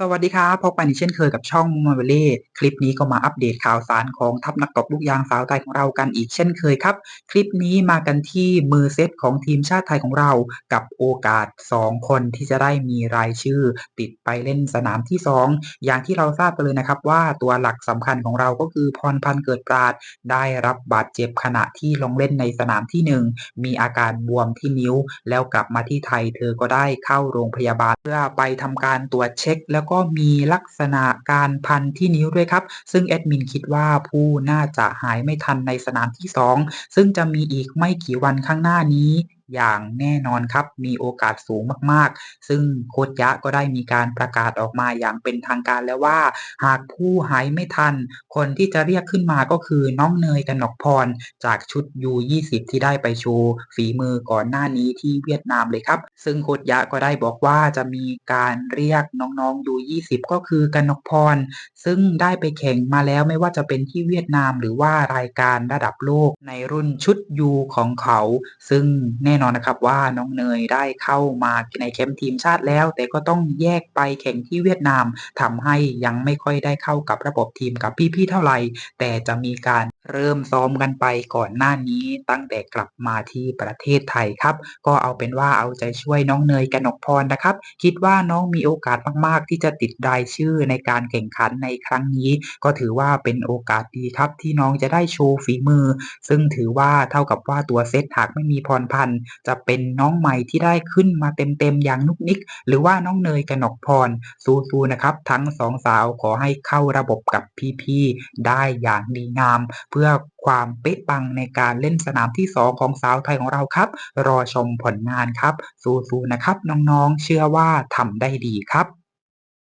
สวัสดีครับ พบกันอีกเช่นเคยกับช่องมาเวเล่คลิปนี้ก็มาอัปเดตข่าวสารของทัพนักตบลูกยางสาวไทยของเรากันอีกเช่นเคยครับ คลิปนี้มากันที่มือเซตของทีมชาติไทยของเรากับโอกาส 2 คนที่จะได้มีรายชื่อ ติดไปเล่นสนามที่ 2 อย่างที่เราทราบกันเลยนะครับว่าตัวหลักสำคัญของเราก็คือพรพันธ์เกิดปราด ได้รับบาดเจ็บขณะที่ลงเล่นในสนามที่ 1 มีอาการบวมที่นิ้ว แล้วกลับมาที่ไทย เธอก็ได้เข้าโรงพยาบาลเพื่อไปทำการตรวจเช็คแล้วก็มีลักษณะการพันที่นิ้วด้วยครับ ซึ่งแอดมินคิดว่าผู้น่าจะหายไม่ทันในสนามที่ 2 ซึ่งจะมีอีกไม่กี่วันข้างหน้านี้ อย่างแน่นอนครับ มีโอกาสสูงมากๆ ซึ่งโค้ชยะก็ได้มีการประกาศออกมาอย่างเป็นทางการแล้วว่า หากผู้หายไม่ทัน คนที่จะเรียกขึ้นมาก็คือน้องเนยกนกพร จากชุด U20 ที่ได้ไปโชว์ฝีมือก่อนหน้านี้ที่เวียดนามเลยครับ ซึ่งโค้ชยะก็ได้บอกว่าจะมีการเรียกน้องๆ U20 ก็คือกนกพร ซึ่งได้ไปแข่งมาแล้วไม่ว่าจะเป็นที่เวียดนามหรือว่ารายการระดับโลกในรุ่นชุด U ของเขา ซึ่งแน่นอนนะครับว่าน้องเนยได้เข้ามาในแคมป์ทีมชาติแล้ว แต่ก็ต้องแยกไปแข่งที่เวียดนามทำให้ยังไม่ค่อยได้เข้ากับระบบทีมกับพี่ๆเท่าไหร่ แต่จะมีการเริ่มซ้อมกันไปก่อนหน้านี้ตั้งแต่กลับมาที่ประเทศไทยครับ ก็เอาเป็นว่าเอาใจช่วยน้องเนยกนกพรนะครับ คิดว่าน้องมีโอกาสมากๆ ที่จะติดรายชื่อในการแข่งขันในครั้งนี้ ก็ถือว่าเป็นโอกาสดีครับที่น้องจะได้โชว์ฝีมือ ซึ่งถือว่าเท่ากับว่าตัวเซตหากไม่มีพรพันธ์จะเป็นน้องใหม่ที่ได้ขึ้นมาเต็มๆอย่างนุกนิก หรือว่าน้องเนยกนกพรสู้ๆนะครับ ทั้งสองสาวขอให้เข้าระบบกับพี่ๆได้อย่างดีงาม เพื่อความเป๊ะปังในการเล่นสนามที่ 2 ของสาวไทยของเราครับ รอชมผลงานครับ สู้ๆนะครับ น้องๆเชื่อว่าทำได้ดีครับ